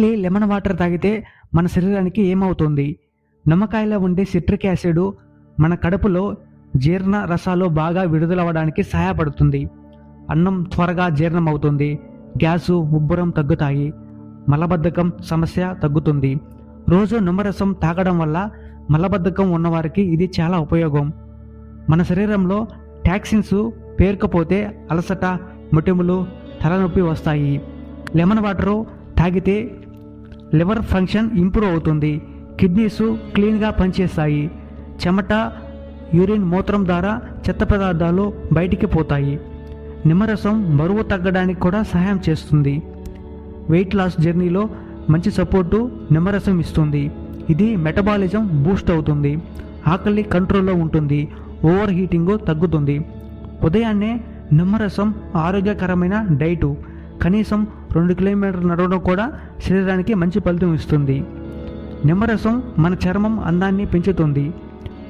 Daily lemon water తాగితే మన శరీరానికి ఏమవుతుంది? నిమ్మకాయలో ఉండే సిట్రిక్ యాసిడ్ మన కడుపులో జీర్ణ రసాలు బాగా విడుదలవ్వడానికి సహాయపడుతుంది. అన్నం త్వరగా జీర్ణం అవుతుంది గ్యాసు ఉబ్బరం తగ్గుతాయి. మలబద్ధకం సమస్య తగ్గుతుంది. రోజు నిమ్మరసం తాగడం వల్ల మలబద్ధకం ఉన్నవారికి ఇది చాలా ఉపయోగం. మన శరీరంలో టాక్సిన్స్ పేరుకపోతే అలసట మొటిములు తలనొప్పి వస్తాయి. లెమన్ వాటరు తాగితే లివర్ ఫంక్షన్ ఇంప్రూవ్ అవుతుంది. కిడ్నీస్ క్లీన్గా పనిచేస్తాయి. చెమట యూరిన్ మూత్రం ద్వారా చెత్త పదార్థాలు బయటికి పోతాయి. నిమ్మరసం బరువు తగ్గడానికి కూడా సహాయం చేస్తుంది. వెయిట్ లాస్ జర్నీలో మంచి సపోర్టు నిమ్మరసం ఇస్తుంది. ఇది మెటబాలిజం బూస్ట్ అవుతుంది. ఆకలి కంట్రోల్లో ఉంటుంది. ఓవర్ హీటింగ్ తగ్గుతుంది. ఉదయాన్నే నిమ్మరసం ఆరోగ్యకరమైన డైటు. కనీసం రెండు కిలోమీటర్లు నడవడం కూడా శరీరానికి మంచి ఫలితం ఇస్తుంది. నిమ్మరసం మన చర్మం అందాన్ని పెంచుతుంది.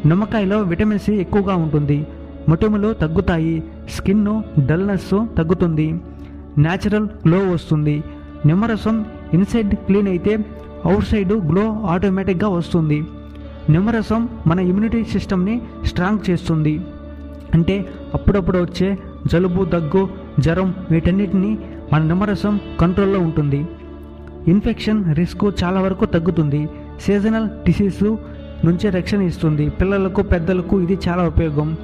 నిమ్మకాయలో విటమిన్ సి ఎక్కువగా ఉంటుంది. మొటిములు తగ్గుతాయి. స్కిన్ డల్నెస్ తగ్గుతుంది. న్యాచురల్ గ్లో వస్తుంది. నిమ్మరసం ఇన్సైడ్ క్లీన్ అయితే అవుట్ సైడ్ గ్లో ఆటోమేటిక్గా వస్తుంది. నిమ్మరసం మన ఇమ్యూనిటీ సిస్టమ్ని స్ట్రాంగ్ చేస్తుంది. అంటే అప్పుడప్పుడు వచ్చే జలుబు దగ్గు జ్వరం వీటన్నిటిని మన నిమ్మరసం కంట్రోల్లో ఉంటుంది. ఇన్ఫెక్షన్ రిస్క్ చాలా వరకు తగ్గుతుంది. సీజనల్ డిసీజ్ నుంచి రక్షణ ఇస్తుంది. పిల్లలకు పెద్దలకు ఇది చాలా ఉపయోగం.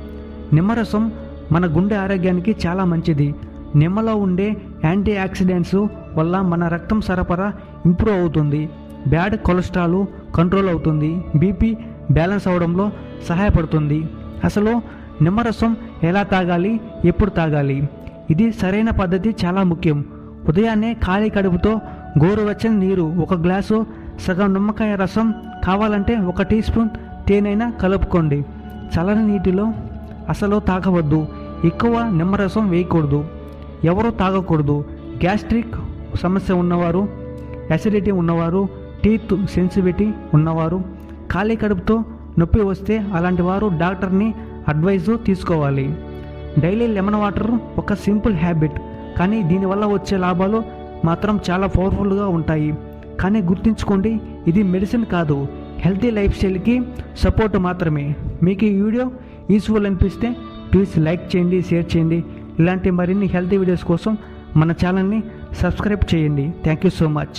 నిమ్మరసం మన గుండె ఆరోగ్యానికి చాలా మంచిది. నిమ్మలో ఉండే యాంటీ ఆక్సిడెంట్స్ వల్ల మన రక్తం సరఫరా ఇంప్రూవ్ అవుతుంది. బ్యాడ్ కొలెస్ట్రాల్ కంట్రోల్ అవుతుంది. బీపీ బ్యాలెన్స్ అవడంలో సహాయపడుతుంది. అసలు నిమ్మరసం ఎలా తాగాలి? ఎప్పుడు తాగాలి? ఇది సరైన పద్ధతి చాలా ముఖ్యం. ఉదయాన్నే ఖాళీ కడుపుతో గోరువెచ్చని నీరు ఒక గ్లాసు సగం నిమ్మకాయ రసం కావాలంటే ఒక టీ స్పూన్ తేనైనా కలుపుకోండి. చల్లని నీటిలో అసలు తాగవద్దు. ఎక్కువ నిమ్మరసం వేయకూడదు. ఎవరు తాగకూడదు. గ్యాస్ట్రిక్ సమస్య ఉన్నవారు అసిడిటీ ఉన్నవారు టీత్ సెన్సిటివిటీ ఉన్నవారు ఖాళీ కడుపుతో నొప్పి వస్తే అలాంటి వారు డాక్టర్ని అడ్వైజు తీసుకోవాలి. డైలీ లెమన్ వాటర్ ఒక సింపుల్ హ్యాబిట్. కానీ దీనివల్ల వచ్చే లాభాలు మాత్రం చాలా పవర్ఫుల్గా ఉంటాయి. కానీ గుర్తుంచుకోండి ఇది మెడిసిన్ కాదు. హెల్తీ లైఫ్ స్టైల్కి సపోర్ట్ మాత్రమే. మీకు ఈ వీడియో యూస్ఫుల్ అనిపిస్తే ప్లీజ్ లైక్ చేయండి షేర్ చేయండి. ఇలాంటి మరిన్ని హెల్తీ వీడియోస్ కోసం మన ఛానల్ని సబ్స్క్రైబ్ చేయండి. Thank you so much